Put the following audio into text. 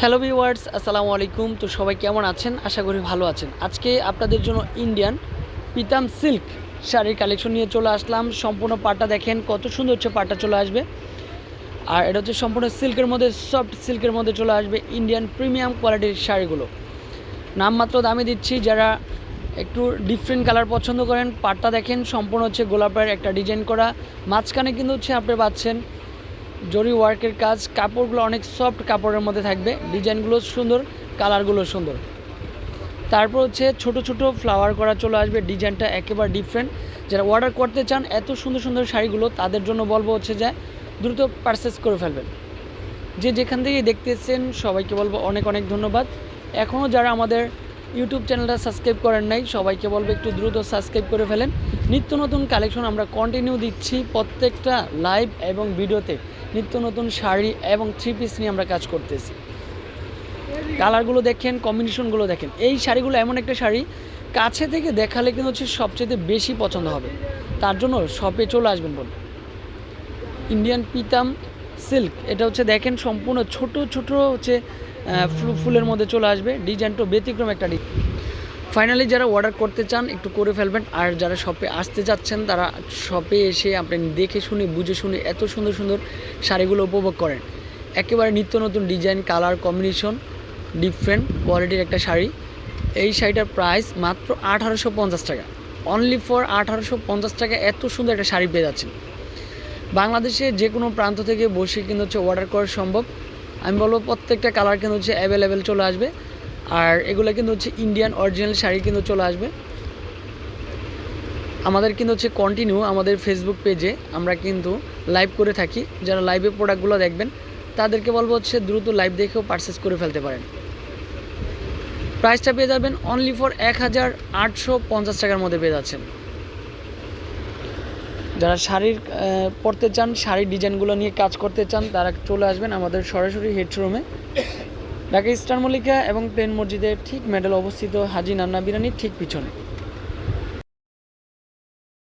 Hello viewers আসসালামু আলাইকুম। তো সবাই কেমন আছেন? আশা করি ভালো আছেন। আজকে আপনাদের জন্য ইন্ডিয়ান পিতাম সিল্ক শাড়ির কালেকশন নিয়ে চলে আসলাম। সম্পূর্ণ পাটটা দেখেন, কত সুন্দর হচ্ছে পাটটা চলে আসবে। আর এটা হচ্ছে সম্পূর্ণ সিল্কের মধ্যে সফট সিল্কের মধ্যে চলে আসবে ইন্ডিয়ান প্রিমিয়াম কোয়ালিটির শাড়িগুলো। নামমাত্র দামে দিচ্ছি, যারা একটু ডিফারেন্ট কালার পছন্দ করেন, পাটটা দেখেন, সম্পূর্ণ হচ্ছে গোলাপের একটা ডিজাইন করা। মাঝখানে কিন্তু হচ্ছে আপনি পাচ্ছেন জরি ওয়ার্কের কাজ, কাপড়গুলো অনেক সফট কাপড়ের মধ্যে থাকবে, ডিজাইনগুলো সুন্দর, কালারগুলো সুন্দর। তারপর হচ্ছে ছোট ছোট ফ্লাওয়ার করা চলে আসবে, ডিজাইনটা একেবারে ডিফারেন্ট যারা অর্ডার করতে চান, এত সুন্দর সুন্দর শাড়িগুলো, তাদের জন্য বলব হচ্ছে যে দ্রুত পারচেস করে ফেলবেন। যে যেখান থেকে দেখতেছেন, সবাইকে বলব অনেক অনেক ধন্যবাদ। এখনও যারা আমাদের ইউটিউব চ্যানেলটা সাবস্ক্রাইব করেন নাই, সবাইকে বলব একটু দ্রুত সাবস্ক্রাইব করে ফেলেন। নিত্য নতুন কালেকশন আমরা কন্টিনিউ দিচ্ছি প্রত্যেকটা লাইভ এবং ভিডিওতে নিত্য নতুন শাড়ি এবং থ্রি পিস নিয়ে আমরা কাজ করতেছি। কালারগুলো দেখেন কম্বিনেশনগুলো দেখেন। এই শাড়িগুলো এমন একটা শাড়ি, কাছে থেকে দেখালে কিন্তু হচ্ছে সবচেয়ে বেশি পছন্দ হবে। তার জন্য শপে চলে আসবেন বলুন। ইন্ডিয়ান পিতাম সিল্ক এটা হচ্ছে দেখেন সম্পূর্ণ ছোট ছোট হচ্ছে ফুলের মধ্যে চলে আসবে। ডিজাইনটা ব্যতিক্রম একটা ডিজাইন। ফাইনালি যারা অর্ডার করতে চান, একটু করে ফেলবেন। আর যারা শপে আসতে যাচ্ছেন, তারা শপে এসে আপনি দেখে শুনে, বুঝে শুনে এত সুন্দর সুন্দর শাড়িগুলো উপভোগ করেন। একেবারে নিত্য নতুন ডিজাইন কালার কম্বিনেশন ডিফারেন্ট কোয়ালিটির একটা শাড়ি। এই শাড়িটার প্রাইস মাত্র আঠারোশো পঞ্চাশ টাকা। অনলি ফর আঠারোশো পঞ্চাশ টাকা এত সুন্দর একটা শাড়ি পেয়ে যাচ্ছেন। বাংলাদেশে যে কোনো প্রান্ত থেকে বসে কিন্তু হচ্ছে অর্ডার করা সম্ভব। আমি বলব প্রত্যেকটা কালার কিন্তু হচ্ছে অ্যাভেলেবেল চলে আসবে। আর এগুলো কিন্তু হচ্ছে ইন্ডিয়ান অরিজিনাল শাড়ি কিন্তু চলে আসবে। আমাদের কিন্তু হচ্ছে কন্টিনিউ আমাদের ফেসবুক পেজে আমরা কিন্তু লাইভ করে থাকি। যারা লাইভে প্রোডাক্টগুলো দেখবেন, তাদেরকে বলব হচ্ছে দ্রুত লাইভ দেখেও পারচেস করে ফেলতে পারেন। প্রাইসটা পেয়ে যাবেন অনলি ফর এক হাজার আটশো পঞ্চাশ টাকার মধ্যে পেয়ে যাচ্ছেন। যারা শাড়ির পরতে চান শাড়ির ডিজাইনগুলো নিয়ে কাজ করতে চান, তারা চলে আসবেন আমাদের সরাসরি হেডরুমে ঢাকা ইস্টার্ন মল্লিকা এবং প্লেন মসজিদের ঠিক মেডেল অবস্থিত হাজি নান্না বিরানির ঠিক পিছনে।